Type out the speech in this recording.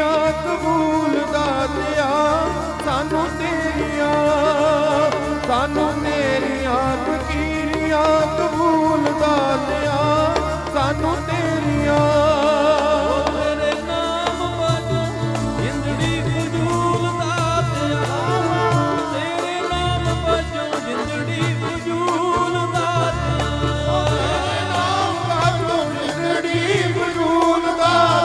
ਤੇਰੀਆਂ ਕਬੂਲ ਦਾਤਿਆ ਸਾਨੂੰ ਤੇਰੀਆਂ ਸਾਨੂੰ